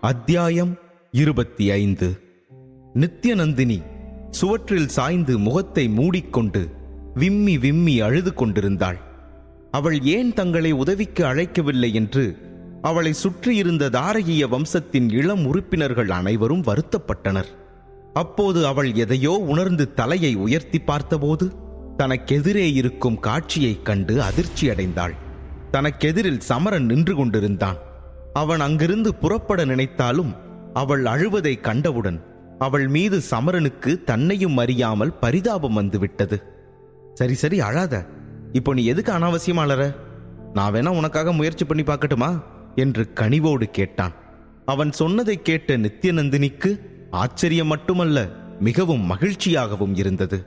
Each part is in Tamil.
அத்தியாயம் இருபத்தி ஐந்து. நித்யநந்தினி சுவற்றில் சாய்ந்து முகத்தை மூடிக்கொண்டு விம்மி விம்மி அழுது கொண்டிருந்தாள். அவள் ஏன் தங்களை உதவிக்கு அழைக்கவில்லை என்று அவளை சுற்றியிருந்த தாரகிய வம்சத்தின் இளம் உறுப்பினர்கள் அனைவரும் வருத்தப்பட்டனர். அப்போது அவள் எதையோ உணர்ந்து தலையை உயர்த்தி பார்த்தபோது தனக்கெதிரே இருக்கும் காட்சியைக் கண்டு அதிர்ச்சியடைந்தாள். தனக்கெதிரில் சமரன் நின்று கொண்டிருந்தான். அவன் அங்கிருந்து புறப்பட நினைத்தாலும் அவள் அழுவதை கண்டவுடன் அவள் மீது சமரனுக்கு தன்னையும் அறியாமல் பரிதாபம் வந்துவிட்டது. சரி சரி அழாத. இப்போ நீ எதுக்கு அனாவசியமா அலற? நான் வேணா உனக்காக முயற்சி பண்ணி பார்க்கட்டுமா? என்று கனிவோடு கேட்டான். அவன் சொன்னதை கேட்ட நித்யநந்தினிக்கு ஆச்சரியம் மட்டுமல்ல மிகவும் மகிழ்ச்சியாகவும் இருந்தது.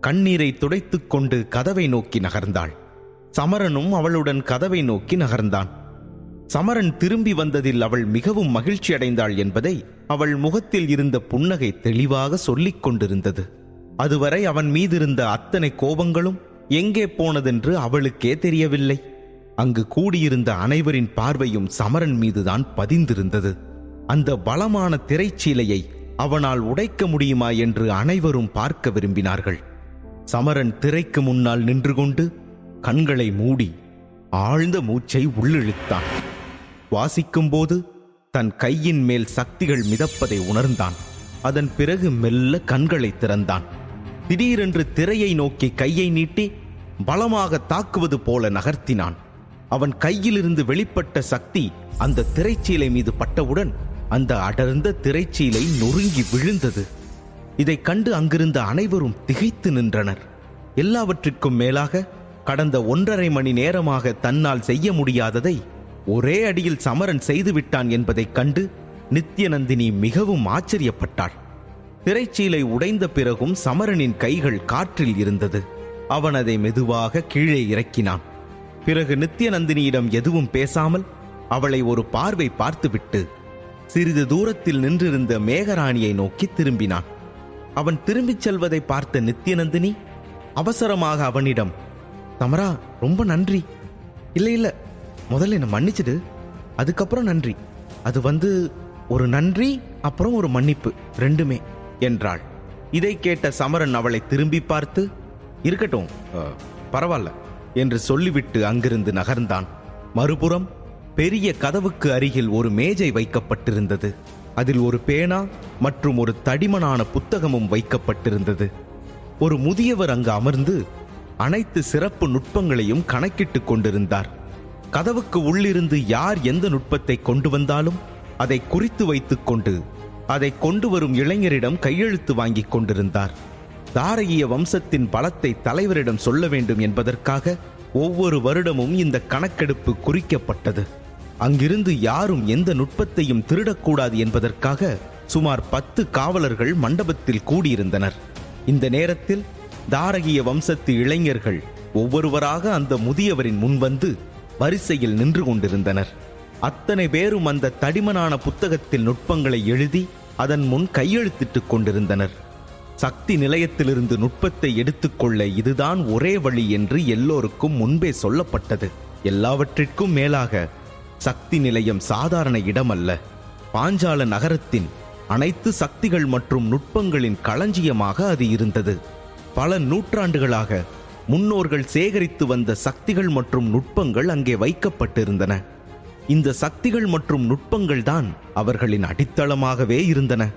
கண்ணீரை துடைத்துக் கொண்டு கதவை நோக்கி நகர்ந்தாள். சமரனும் அவளுடன் கதவை நோக்கி நகர்ந்தான். சமரன் திரும்பி வந்ததில் அவள் மிகவும் மகிழ்ச்சி அடைந்தாள் என்பதை அவள் முகத்தில் இருந்த புன்னகை தெளிவாக சொல்லிக் கொண்டிருந்தது. அதுவரை அவன் மீதிருந்த அத்தனை கோபங்களும் எங்கே போனதென்று அவளுக்கே தெரியவில்லை. அங்கு கூடியிருந்த அனைவரின் பார்வையும் சமரன் மீதுதான் பதிந்திருந்தது. அந்த பலமான திரைச்சீலையை அவனால் உடைக்க முடியுமா என்று அனைவரும் பார்க்க விரும்பினார்கள். சமரன் திரைக்கு முன்னால் நின்று கொண்டு கண்களை மூடி ஆழ்ந்த மூச்சை உள்ளிழுத்தான். வாசிக்கும்போது தன் கையின் மேல் சக்திகள் மிதப்பதை உணர்ந்தான். அதன் பிறகு மெல்ல கண்களை திறந்தான். திடீரென்று திரையை நோக்கி கையை நீட்டி பலமாக தாக்குவது போல நகர்த்தினான். அவன் கையிலிருந்து வெளிப்பட்ட சக்தி அந்த திரைச்சீலை மீது பட்டவுடன் அந்த அடர்ந்த திரைச்சீலை நொறுங்கி விழுந்தது. இதைக் கண்டு அங்கிருந்த அனைவரும் திகைத்து நின்றனர். எல்லாவற்றிற்கும் மேலாக கடந்த ஒன்றரை மணி நேரமாக தன்னால் செய்ய முடியாததை ஒரே அடியில் சமரன் செய்துவிட்டான் என்பதைக் கண்டு நித்யநந்தினி மிகவும் ஆச்சரியப்பட்டாள். திரைச்சீலை உடைந்த பிறகும் சமரனின் கைகள் காற்றில் இருந்தது. அவன் அதை மெதுவாக கீழே இறக்கினான். பிறகு நித்யநந்தினியிடம் எதுவும் பேசாமல் அவளை ஒரு பார்வை பார்த்துவிட்டு சிறிது தூரத்தில் நின்றிருந்த மேகராணியை நோக்கி திரும்பினான். அவன் திரும்பிச் செல்வதை பார்த்த நித்யநந்தினி அவசரமாக அவனிடம் தமரா ரொம்ப நன்றி. இல்லை இல்லை முதல்ல என்னை மன்னிச்சிடு. அதுக்கப்புறம் நன்றி. அது வந்து ஒரு நன்றி அப்புறம் ஒரு மன்னிப்பு ரெண்டுமே என்றாள். இதை கேட்ட சமரன் அவளை திரும்பி பார்த்து இருக்கட்டும் பரவாயில்ல என்று சொல்லிவிட்டு அங்கிருந்து நகர்ந்தான். மறுபுறம் பெரிய கதவுக்கு அருகில் ஒரு மேஜை வைக்கப்பட்டிருந்தது. அதில் ஒரு பேனா மற்றும் ஒரு தடிமனான புத்தகமும் வைக்கப்பட்டிருந்தது. ஒரு முதியவர் அங்கு அமர்ந்து அனைத்து சிறப்பு நுட்பங்களையும் கணக்கிட்டுக் கொண்டிருந்தார். கதவுக்கு உள்ளிருந்து யார் எந்த நுட்பத்தை கொண்டு வந்தாலும் அதை குறித்து வைத்துக் கொண்டு அதை கொண்டு வரும் இளைஞரிடம் கையெழுத்து வாங்கிக் கொண்டிருந்தார். தாரகிய வம்சத்தின் பலத்தை தலைவரிடம் சொல்ல வேண்டும் என்பதற்காக ஒவ்வொரு வருடமும் இந்த கணக்கெடுப்பு குறிக்கப்பட்டது. அங்கிருந்து யாரும் எந்த நுட்பத்தையும் திருடக்கூடாது என்பதற்காக சுமார் பத்து காவலர்கள் மண்டபத்தில் கூடியிருந்தனர். இந்த நேரத்தில் தாரகிய வம்சத்து இளைஞர்கள் ஒவ்வொருவராக அந்த முதியவரின் முன் வந்து வரிசையில் நின்று கொண்டிருந்தனர். அத்தனை பேரும் அந்த தடிமனான புத்தகத்தில் நுட்பங்களை எழுதி அதன் முன் கையெழுத்திட்டுக் கொண்டிருந்தனர். சக்தி நிலையத்திலிருந்து நுட்பத்தை எடுத்துக்கொள்ள இதுதான் ஒரே வழி என்று எல்லோருக்கும் முன்பே சொல்லப்பட்டது. எல்லாவற்றிற்கும் மேலாக சக்தி நிலையம் சாதாரண இடமல்ல. பாஞ்சால நகரத்தின் அனைத்து சக்திகள் மற்றும் நுட்பங்களின் களஞ்சியமாக அது இருந்தது. பல நூற்றாண்டுகளாக முன்னோர்கள் சேகரித்து வந்த சக்திகள் மற்றும் நுட்பங்கள் அங்கே வைக்கப்பட்டிருந்தன. இந்த சக்திகள் மற்றும் நுட்பங்கள் தான் அவர்களின் அடித்தளமாகவே இருந்தன.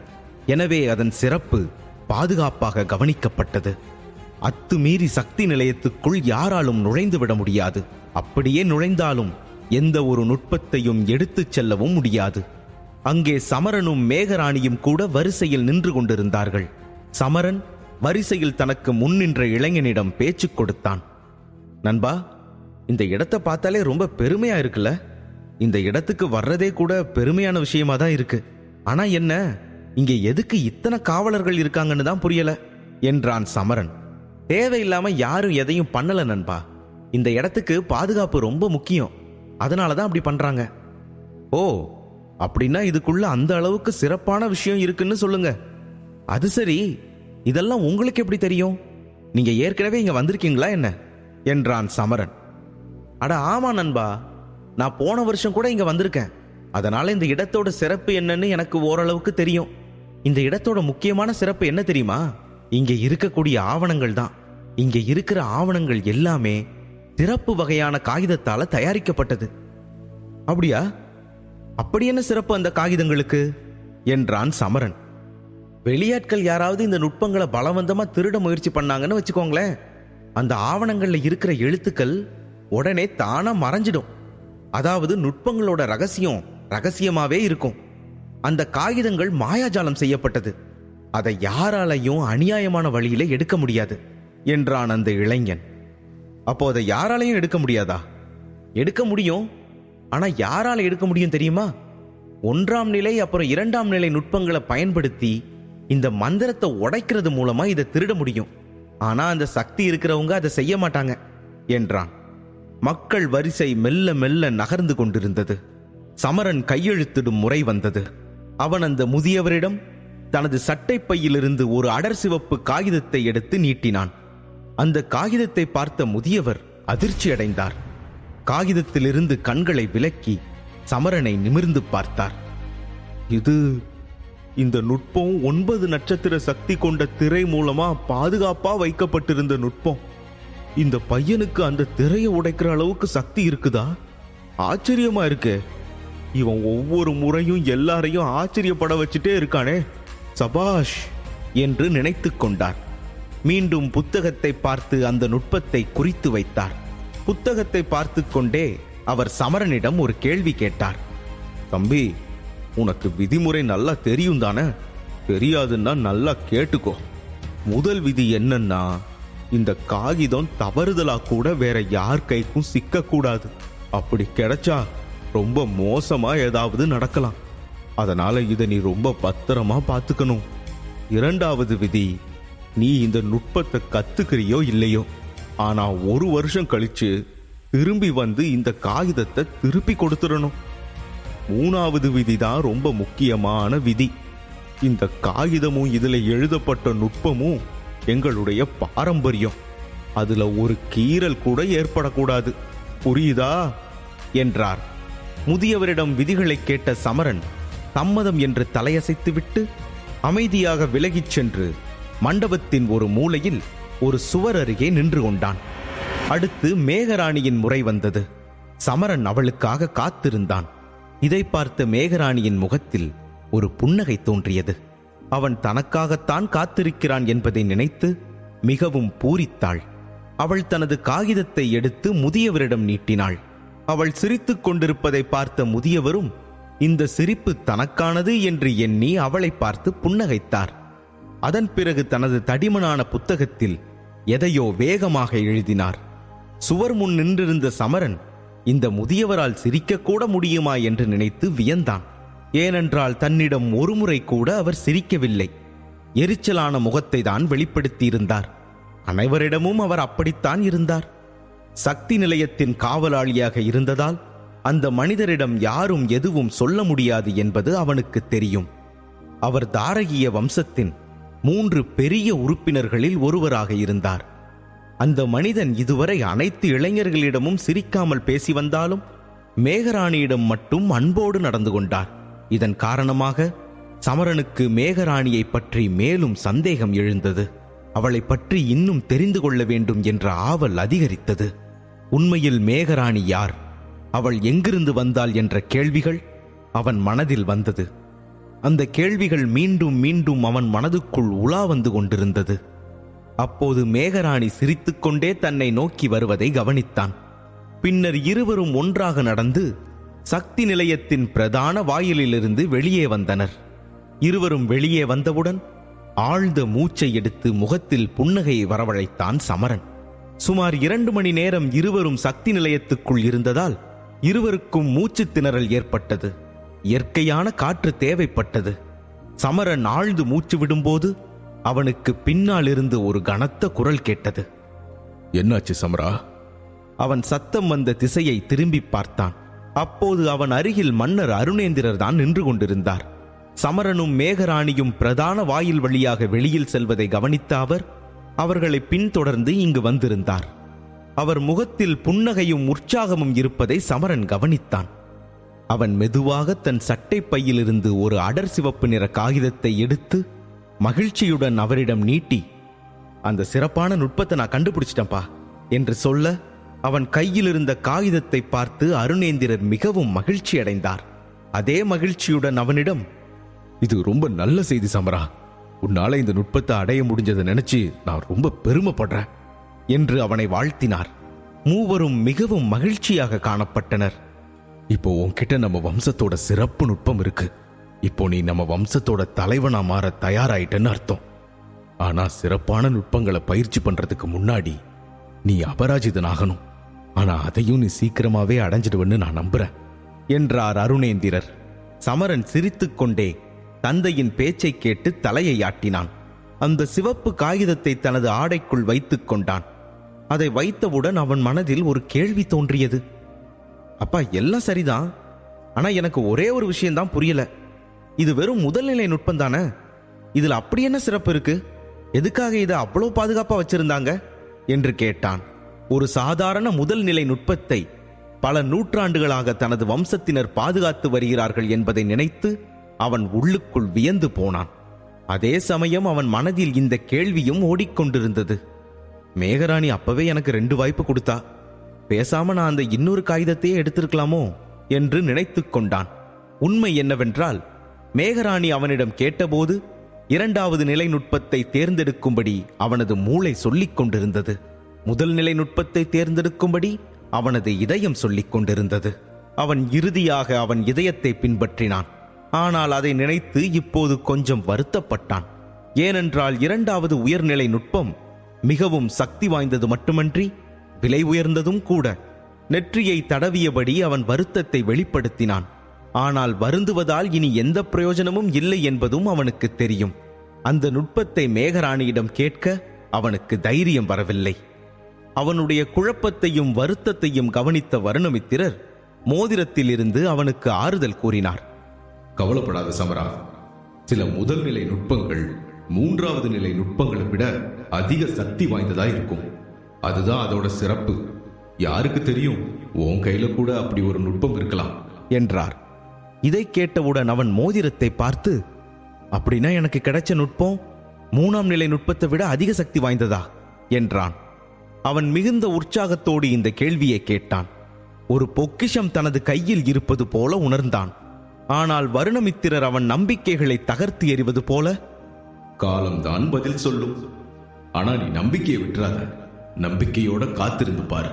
எனவே அதன் சிறப்பு பாதுகாப்பாக கவனிக்கப்பட்டது. அத்துமீறி சக்தி நிலையத்துக்குள் யாராலும் நுழைந்து விட முடியாது. அப்படியே நுழைந்தாலும் எந்த ஒரு நுட்பத்தையும் எடுத்துச் செல்லவும் முடியாது. அங்கே சமரனும் மேகராணியும் கூட வரிசையில் நின்று கொண்டிருந்தார்கள். சமரன் வரிசையில் தனக்கு முன் நின்ற இளைஞனிடம் பேச்சு கொடுத்தான். நண்பா இந்த இடத்தை பார்த்தாலே ரொம்ப பெருமையா இருக்குல்ல? இந்த இடத்துக்கு வர்றதே கூட பெருமையான விஷயமா தான் இருக்கு. ஆனா என்ன இங்கே எதுக்கு இத்தனை காவலர்கள் இருக்காங்கன்னு தான் புரியல என்றான் சமரன். தேவையில்லாம யாரும் எதையும் பண்ணல நண்பா. இந்த இடத்துக்கு பாதுகாப்பு ரொம்ப முக்கியம். அதனால தான் அப்படி பண்றாங்க. ஓ அப்படின்னா இதுக்குள்ள அந்த அளவுக்கு சிறப்பான விஷயம் இருக்குன்னு சொல்லுங்க. அது சரி இதெல்லாம் உங்களுக்கு எப்படி தெரியும்? நீங்க ஏற்கனவே இங்க வந்திருக்கீங்களா என்ன? என்றான் சமரன். அட ஆமா நண்பா. நான் போன வருஷம் கூட இங்க வந்திருக்கேன். அதனால இந்த இடத்தோட சிறப்பு என்னன்னு எனக்கு ஓரளவுக்கு தெரியும். இந்த இடத்தோட முக்கியமான சிறப்பு என்ன தெரியுமா? இங்க இருக்கக்கூடிய ஆவணங்கள் தான். இங்க இருக்கிற ஆவணங்கள் எல்லாமே சிறப்பு வகையான காகிதத்தால தயாரிக்கப்பட்டது. அப்படியா? அப்படி என்ன சிறப்பு அந்த காகிதங்களுக்கு? என்றான் சமரன். வெளியாட்கள் யாராவது இந்த நுட்பங்களை பலவந்தமா திருட முயற்சி பண்ணாங்கன்னு வச்சுக்கோங்களேன். அந்த ஆவணங்கள்ல இருக்கிற எழுத்துக்கள் உடனே தானா மறைஞ்சிடும். அதாவது நுட்பங்களோட ரகசியம் ரகசியமாவே இருக்கும். அந்த காகிதங்கள் மாயாஜாலம் செய்யப்பட்டது. அதை யாராலையும் அநியாயமான வழியில எடுக்க முடியாது என்றான் அந்த இளைஞன். அப்போ அதை யாராலையும் எடுக்க முடியாதா? எடுக்க முடியும். ஆனா யாரால எடுக்க முடியும் தெரியுமா? ஒன்றாம் நிலை அப்புறம் இரண்டாம் நிலை நுட்பங்களை பயன்படுத்தி இந்த மந்திரத்தை உடைக்கிறது மூலமா இதை திருட முடியும். ஆனா அந்த சக்தி இருக்கிறவங்க அதை செய்ய மாட்டாங்க என்றான். மக்கள் வரிசை மெல்ல மெல்ல நகர்ந்து கொண்டிருந்தது. சமரன் கையெழுத்திடும் முறை வந்தது. அவன் அந்த முதியவரிடம் தனது சட்டைப்பையிலிருந்து ஒரு அடர் சிவப்பு காகிதத்தை எடுத்து நீட்டினான். அந்த காகிதத்தை பார்த்த முதியவர் அதிர்ச்சி அடைந்தார். காகிதத்திலிருந்து கண்களை விலக்கி சமரனை நிமிர்ந்து பார்த்தார். இது இந்த நுட்பம் ஒன்பது நட்சத்திர சக்தி கொண்ட திரை மூலமா பாதுகாப்பா வைக்கப்பட்டிருந்த நுட்பம். இந்த பையனுக்கு அந்த திரையை உடைக்கிற அளவுக்கு சக்தி இருக்குதா? ஆச்சரியமா இருக்கு. இவன் ஒவ்வொரு முறையும் எல்லாரையும் ஆச்சரியப்பட வச்சுட்டே இருக்கானே. சபாஷ் என்று நினைத்து கொண்டார் மீண்டும் புத்தகத்தை பார்த்து அந்த நுட்பத்தை குறித்து வைத்தார். புத்தகத்தை பார்த்து கொண்டே அவர் சமரனிடம் ஒரு கேள்வி கேட்டார். தம்பி உனக்கு விதிமுறை நல்லா தெரியும் தானே? தெரியாதுன்னா நல்லா கேட்டுக்கோ. முதல் விதி என்னன்னா இந்த காகிதம் தவறுதலா கூட வேற யார் கைக்கும் சிக்கக்கூடாது. அப்படி கிடைச்சா ரொம்ப மோசமா ஏதாவது நடக்கலாம். அதனால இதை நீ ரொம்ப பத்திரமா பார்த்துக்கணும். இரண்டாவது விதி நீ இந்த நுட்பத்தை கத்துக்கிறியோ இல்லையோ? ஆனா ஒரு வருஷம் கழிச்சு திரும்பி வந்து இந்த காகிதத்தை திருப்பி கொடுத்துடணும். மூணாவது விதி தான் ரொம்ப முக்கியமான விதி. இந்த காகிதமும் இதுல எழுதப்பட்ட நுட்பமும் எங்களுடைய பாரம்பரியம். அதுல ஒரு கீறல் கூட ஏற்படக்கூடாது. புரியுதா? என்றார். முதியவரிடம் விதிகளை கேட்ட சமரன் சம்மதம் என்று தலையசைத்துவிட்டு அமைதியாக விலகிச் சென்று மண்டபத்தின் ஒரு மூலையில் ஒரு சுவர் அருகே நின்று கொண்டான். அடுத்து மேகராணியின் முறை வந்தது. சமரன் அவளுக்காக காத்திருந்தான். இதை பார்த்த மேகராணியின் முகத்தில் ஒரு புன்னகை தோன்றியது. அவன் தனக்காகத்தான் காத்திருக்கிறான் என்பதை நினைத்து மிகவும் பூரித்தாள். அவள் தனது காகிதத்தை எடுத்து முதியவரிடம் நீட்டினாள். அவள் சிரித்துக் கொண்டிருப்பதை பார்த்த முதியவரும் இந்த சிரிப்பு தனக்கானது என்று எண்ணி அவளை பார்த்து புன்னகைத்தார். அதன் பிறகு தனது தடிமனான புத்தகத்தில் எதையோ வேகமாக எழுதினார். சுவர் முன் நின்றிருந்த சமரன் இந்த முதியவரால் சிரிக்கக்கூட முடியுமா என்று நினைத்து வியந்தான். ஏனென்றால் தன்னிடம் ஒருமுறை கூட அவர் சிரிக்கவில்லை. எரிச்சலான முகத்தை தான் வெளிப்படுத்தியிருந்தார். அனைவரிடமும் அவர் அப்படித்தான் இருந்தார். சக்தி நிலையத்தின் காவலாளியாக இருந்ததால் அந்த மனிதரிடம் யாரும் எதுவும் சொல்ல முடியாது என்பது அவனுக்கு தெரியும். அவர் தாரகிய வம்சத்தின் மூன்று பெரிய உறுப்பினர்களில் ஒருவராக இருந்தார். அந்த மனிதன் இதுவரை அனைத்து இளைஞர்களிடமும் சிரிக்காமல் பேசி வந்தாலும் மேகராணியிடம் மட்டும் அன்போடு நடந்து கொண்டார். இதன் காரணமாக சமரனுக்கு மேகராணியை பற்றி மேலும் சந்தேகம் எழுந்தது. அவளை பற்றி இன்னும் தெரிந்து கொள்ள வேண்டும் என்ற ஆவல் அதிகரித்தது. உண்மையில் மேகராணி யார்? அவள் எங்கிருந்து வந்தாள் என்ற கேள்விகள் அவன் மனதில் வந்தது. அந்த கேள்விகள் மீண்டும் மீண்டும் அவன் மனதுக்குள் உலா வந்து கொண்டிருந்தது. அப்போது மேகராணி சிரித்துக்கொண்டே தன்னை நோக்கி வருவதை கவனித்தான். பின்னர் இருவரும் ஒன்றாக நடந்து சக்தி நிலையத்தின் பிரதான வாயிலிலிருந்து வெளியே வந்தனர். இருவரும் வெளியே வந்தவுடன் ஆழ்ந்த மூச்சை எடுத்து முகத்தில் புன்னகையை வரவழைத்தான் சமரன். சுமார் இரண்டு மணி நேரம் இருவரும் சக்தி நிலையத்துக்குள் இருந்ததால் இருவருக்கும் மூச்சு திணறல் ஏற்பட்டது. இயற்கையான காற்று தேவைப்பட்டது. சமரன் ஆழ்ந்து மூச்சு விடும்போது அவனுக்கு பின்னால் இருந்து ஒரு கனத்த குரல் கேட்டது. என்னாச்சு சமரா? அவன் சத்தம் வந்த திசையை திரும்பி பார்த்தான். அப்போது அவன் அருகில் மன்னர் அருணேந்திரர் தான் நின்று கொண்டிருந்தார். சமரனும் மேகராணியும் பிரதான வாயில் வழியாக வெளியில் செல்வதை கவனித்த அவர் அவர்களை பின்தொடர்ந்து இங்கு வந்திருந்தார். அவர் முகத்தில் புன்னகையும் உற்சாகமும் இருப்பதை சமரன் கவனித்தான். அவன் மெதுவாக தன் சட்டை பையிலிருந்து ஒரு அடர் சிவப்பு நிற காகிதத்தை எடுத்து மகிழ்ச்சியுடன் அவரிடம் நீட்டி அந்த சிறப்பான நுட்பத்தை நான் கண்டுபிடிச்சிட்டேன்ப்பா என்று சொல்ல அவன் கையில் இருந்த காகிதத்தை பார்த்து அருணேந்திரர் மிகவும் மகிழ்ச்சி அடைந்தார். அதே மகிழ்ச்சியுடன் அவனிடம் இது ரொம்ப நல்ல செய்தி சமரா. உன்னால இந்த நுட்பத்தை அடைய முடிஞ்சதை நினைச்சு நான் ரொம்ப பெருமைப்படுறேன் என்று அவனை வாழ்த்தினார். மூவரும் மிகவும் மகிழ்ச்சியாக காணப்பட்டனர். இப்போ உன்கிட்ட நம்ம வம்சத்தோட சிறப்பு நுட்பம் இருக்கு. இப்போ நீ நம்ம வம்சத்தோட தலைவனா மாற தயாராயிட்டன்னு அர்த்தம். ஆனா சிறப்பான நுட்பங்களை பயிற்சி பண்றதுக்கு முன்னாடி நீ அபராஜிதன் ஆகணும் ஆனா அதையும் நீ சீக்கிரமாவே அடைஞ்சிடுவன்னு நான் நம்புறேன் என்றார் அருணேந்திரர். சமரன் சிரித்துக்கொண்டே தந்தையின் பேச்சைக் கேட்டு தலையை ஆட்டினான். அந்த சிவப்பு காகிதத்தை தனது ஆடைக்குள் வைத்துக் கொண்டான். அதை வைத்தவுடன் அவன் மனதில் ஒரு கேள்வி தோன்றியது. அப்பா எல்லாம் சரிதான். ஆனா எனக்கு ஒரே ஒரு விஷயம்தான் புரியல. இது வெறும் முதல்நிலை நுட்பம் தானே? இதுல அப்படி என்ன சிறப்பு இருக்கு? எதுக்காக இதை அவ்வளோ பாதுகாப்பா வச்சிருந்தாங்க? என்று கேட்டான். ஒரு சாதாரண முதல் நிலை நுட்பத்தை பல நூற்றாண்டுகளாக தனது வம்சத்தினர் பாதுகாத்து வருகிறார்கள் என்பதை நினைத்து அவன் உள்ளுக்குள் வியந்து போனான். அதே சமயம் அவன் மனதில் இந்த கேள்வியும் ஓடிக்கொண்டிருந்தது. மேகராணி அப்பவே எனக்கு ரெண்டு வாய்ப்பு கொடுத்தா? பேசாம நான் அந்த இன்னொரு காகிதத்தையே எடுத்திருக்கலாமோ? என்று நினைத்து கொண்டான். உண்மை என்னவென்றால் மேகராணி அவனிடம் கேட்டபோது இரண்டாவது நிலை நுட்பத்தை தேர்ந்தெடுக்கும்படி அவனது மூளை சொல்லிக் கொண்டிருந்தது. முதல் நிலை நுட்பத்தை தேர்ந்தெடுக்கும்படி அவனது இதயம் சொல்லிக் கொண்டிருந்தது. அவன் இறுதியாக அவன் இதயத்தை பின்பற்றினான். ஆனால் அதை நினைத்து இப்போது கொஞ்சம் வருத்தப்பட்டான். ஏனென்றால் இரண்டாவது உயர்நிலை நுட்பம் மிகவும் சக்தி வாய்ந்தது மட்டுமன்றி விலை உயர்ந்ததும் கூட. நெற்றியை தடவியபடி அவன் வருத்தத்தை வெளிப்படுத்தினான். ஆனால் வருந்துவதால் இனி எந்த பிரயோஜனமும் இல்லை என்பதும் அவனுக்கு தெரியும். அந்த நுட்பத்தை மேகராணியிடம் கேட்க அவனுக்கு தைரியம் வரவில்லை. அவனுடைய குழப்பத்தையும் வருத்தத்தையும் கவனித்த வருணமித்திரர் மோதிரத்திலிருந்து அவனுக்கு ஆறுதல் கூறினார். கவலைப்படாத சமரா சில முதல் நிலை நுட்பங்கள் மூன்றாவது நிலை நுட்பங்களை விட அதிக சக்தி வாய்ந்ததா இருக்கும். அதுதான் அதோட சிறப்பு. யாருக்கு தெரியும்? உன் கையில கூட அப்படி ஒரு நுட்பம் இருக்கலாம். என்றார். இதை கேட்டவுடன் அவன் மோதிரத்தை பார்த்து அப்படின்னா எனக்கு கிடைச்ச நுட்பம் மூணாம் நிலை நுட்பத்தை விட அதிக சக்தி வாய்ந்ததா? என்றான். அவன் மிகுந்த உற்சாகத்தோடு இந்த கேள்வியை கேட்டான். ஒரு பொக்கிஷம் தனது கையில் இருப்பது போல உணர்ந்தான். ஆனால் வருணமித்திரர் அவன் நம்பிக்கைகளை தகர்த்து எறிவது போல காலம்தான் பதில் சொல்லும். ஆனா நீ நம்பிக்கையை விட்டுறாத. நம்பிக்கையோட காத்திருந்து பாரு.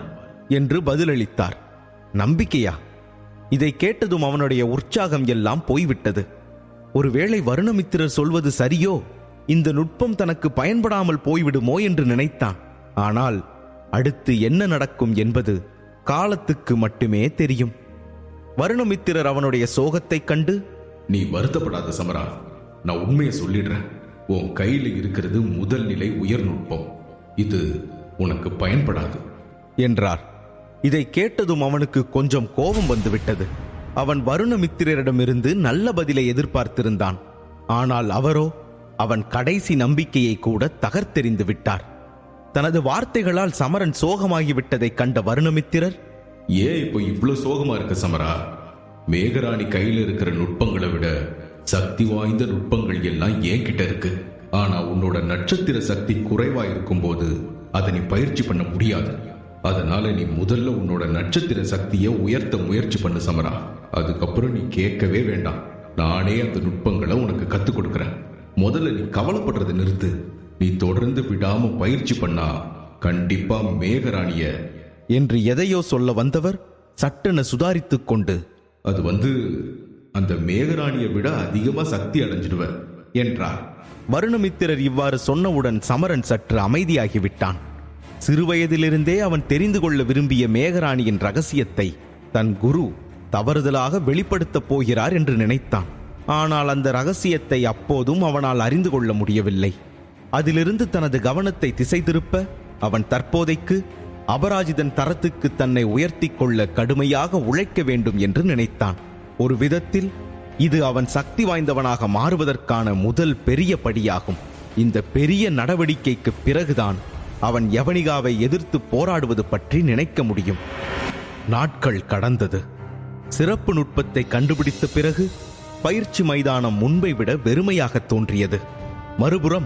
என்று பதிலளித்தார். நம்பிக்கையா? இதை கேட்டதும் அவனுடைய உற்சாகம் எல்லாம் போய்விட்டது. ஒருவேளை வருணமித்திரர் சொல்வது சரியோ? இந்த நுட்பம் தனக்கு பயன்படாமல் போய்விடுமோ என்று நினைத்தான். ஆனால் அடுத்து என்ன நடக்கும் என்பது காலத்துக்கு மட்டுமே தெரியும். வருணமித்திரர் அவனுடைய சோகத்தைக் கண்டு நீ வருத்தப்படாத சமரா நான் உண்மையை சொல்லிடுறேன். உன் கையில இருக்கிறது முதல் நிலை உயர் நுட்பம். இது உனக்கு பயன்படாது. என்றார். இதை கேட்டதும் அவனுக்கு கொஞ்சம் கோபம் வந்துவிட்டது. அவன் வருணமித்திரரிடமிருந்து நல்ல பதிலை எதிர்பார்த்திருந்தான். ஆனால் அவரோ அவன் கடைசி நம்பிக்கையை கூட தகர்த்தெறிந்து விட்டார். தனது வார்த்தைகளால் சமரன் சோகமாகிவிட்டதைக் கண்ட வருணமித்திரர் ஏன் இப்போ இவ்வளவு சோகமா இருக்க சமரா? மேகராணி கையில இருக்கிற நுட்பங்களை விட சக்தி வாய்ந்த நுட்பங்கள் எல்லாம் என்கிட்ட இருக்கு. ஆனா உன்னோட நட்சத்திர சக்தி குறைவா இருக்கும்போது அதை நீ பயிற்சி பண்ண முடியாது. அதனால நீ முதல்ல உன்னோட நட்சத்திர சக்தியை உயர்த்த முயற்சி பண்ணு சமரா. அதுக்கப்புறம் நீ கேட்கவே வேண்டாம். நானே அந்த நுட்பங்களை உனக்கு கத்துக் கொடுக்கறேன். முதல்ல நீ கவலைப்படுறதை நிறுத்து. நீ தொடர்ந்து விடாம பயிற்சி பண்ணா. கண்டிப்பா மேகராணிய. என்று எதையோ சொல்ல வந்தவர் சட்டென சுதாரித்துக் கொண்டு அது வந்து அந்த மேகராணியை விட அதிகமா சக்தி அடைஞ்சிடுவ என்றார். வருணமித்திரர் இவ்வாறு சொன்னவுடன் சமரன் சற்று அமைதியாகிவிட்டான். சிறுவயதிலிருந்தே அவன் தெரிந்து கொள்ள விரும்பிய மேகராணியின் ரகசியத்தை தன் குரு தவறுதலாக வெளிப்படுத்தப் போகிறார் என்று நினைத்தான். ஆனால் அந்த ரகசியத்தை அப்போதும் அவனால் அறிந்து கொள்ள முடியவில்லை. அதிலிருந்து தனது கவனத்தை திசை திருப்ப அவன் தற்போதைக்கு அபராஜிதன் தரத்துக்கு தன்னை உயர்த்தி கொள்ள கடுமையாக உழைக்க வேண்டும் என்று நினைத்தான். ஒரு விதத்தில் இது அவன் சக்தி வாய்ந்தவனாக மாறுவதற்கான முதல் பெரிய படியாகும். இந்த பெரிய நடவடிக்கைக்கு பிறகுதான் அவன் யவனிகாவை எதிர்த்து போராடுவது பற்றி நினைக்க முடியும். நாட்கள் கடந்தது. சிறப்பு நுட்பத்தை கண்டுபிடித்த பிறகு பயிற்சி மைதானம் முன்பை விட வெறுமையாக தோன்றியது. மறுபுறம்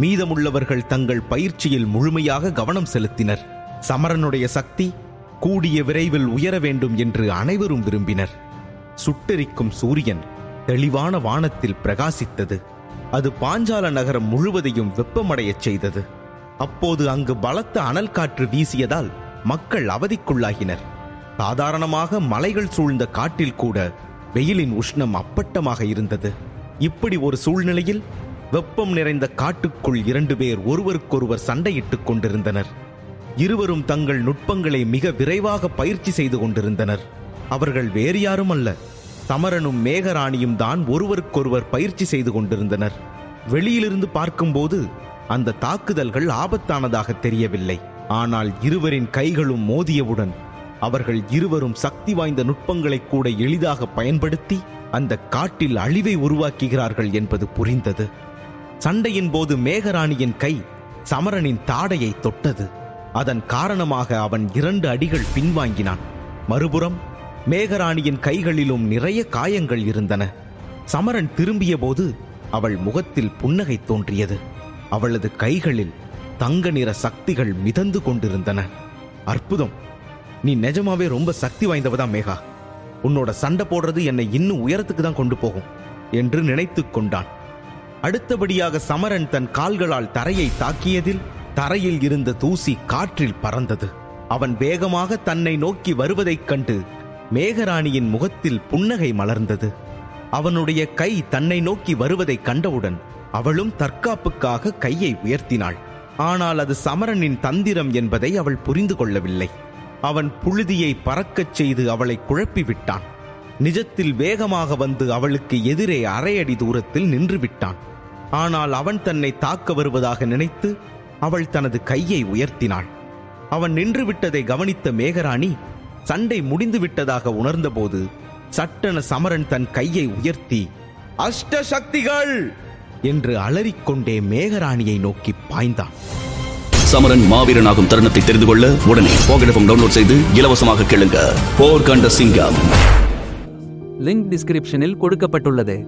மீதமுள்ளவர்கள் தங்கள் பயிற்சியில் முழுமையாக கவனம் செலுத்தினர். சமரனுடைய சக்தி கூடிய விரைவில் உயர வேண்டும் என்று அனைவரும் விரும்பினர். சுட்டெரிக்கும் சூரியன் தெளிவான வானத்தில் பிரகாசித்தது. அது பாஞ்சால நகரம் முழுவதையும் வெப்பமடையச் செய்தது. அப்போது அங்கு பலத்த அனல் காற்று வீசியதால் மக்கள் அவதிக்குள்ளாகினர். சாதாரணமாக மலைகள் சூழ்ந்த காட்டில் கூட வெயிலின் உஷ்ணம் அப்பட்டமாக இருந்தது. இப்படி ஒரு சூழ்நிலையில் வெப்பம் நிறைந்த காட்டுக்குள் இரண்டு பேர் ஒருவருக்கொருவர் சண்டையிட்டுக் கொண்டிருந்தனர். இருவரும் தங்கள் நுட்பங்களை மிக விரைவாக பயிற்சி செய்து கொண்டிருந்தனர். அவர்கள் வேறு யாரும் அல்ல சமரனும் மேகராணியும் தான் ஒருவருக்கொருவர் பயிற்சி செய்து கொண்டிருந்தனர். வெளியிலிருந்து பார்க்கும்போது அந்த தாக்குதல்கள் ஆபத்தானதாக தெரியவில்லை. ஆனால் இருவரின் கைகளும் மோதியவுடன் அவர்கள் இருவரும் சக்தி வாய்ந்த நுட்பங்களை கூட எளிதாக பயன்படுத்தி அந்த காட்டில் அழிவை உருவாக்குகிறார்கள் என்பது புரிந்தது. சண்டையின் போது மேகராணியின் கை சமரனின் தாடையை தொட்டது. அதன் காரணமாக அவன் இரண்டு அடிகள் பின்வாங்கினான். மறுபுறம் மேகராணியின் கைகளிலும் நிறைய காயங்கள் இருந்தன. சமரன் திரும்பிய போது அவள் முகத்தில் புன்னகை தோன்றியது. அவளது கைகளில் தங்க நிற சக்திகள் மிதந்து கொண்டிருந்தன. அற்புதம். நீ நிஜமாவே ரொம்ப சக்தி வாய்ந்தவதான் மேகா. உன்னோட சண்டை போடுறது என்னை இன்னும் உயரத்துக்கு தான் கொண்டு போகும் என்று நினைத்து கொண்டான். அடுத்தபடியாக சமரன் தன் கால்களால் தரையை தாக்கியதில் தரையில் இருந்த தூசி காற்றில் பறந்தது. அவன் வேகமாக தன்னை நோக்கி வருவதைக் கண்டு மேகராணியின் முகத்தில் புன்னகை மலர்ந்தது. அவனுடைய கை தன்னை நோக்கி வருவதைக் கண்டவுடன் அவளும் தற்காப்புக்காக கையை உயர்த்தினாள். ஆனால் அது சமரனின் தந்திரம் என்பதை அவள் புரிந்து கொள்ளவில்லை. அவன் புழுதியை பறக்கச் செய்து அவளை குழப்பி விட்டான் நிஜத்தில் வேகமாக வந்து அவளுக்கு எதிரே அரையடி தூரத்தில் நின்று விட்டான் ஆனால் அவன் தன்னை தாக்க வருவதாக நினைத்து அவள் தனது கையை உயர்த்தினாள். அவன் நின்று விட்டதை கவனித்த மேகராணி சண்டை முடிந்து விட்டதாக உணர்ந்தபோது சட்டென சமரன் தன் கையை உயர்த்தி அஷ்ட சக்திகள்! என்று அலறிக்கொண்டே மேகராணியை நோக்கி பாய்ந்தான். சமரன் மாவீரனாகும் தருணத்தை தெரிந்து கொள்ள உடனே போகடஃபம் டவுன்லோட் செய்து இலவசமாக கேளுங்க. போர் கண்ட சிங்கம். லிங்க் டிஸ்கிரிப்ஷனில் கொடுக்கப்பட்டுள்ளது.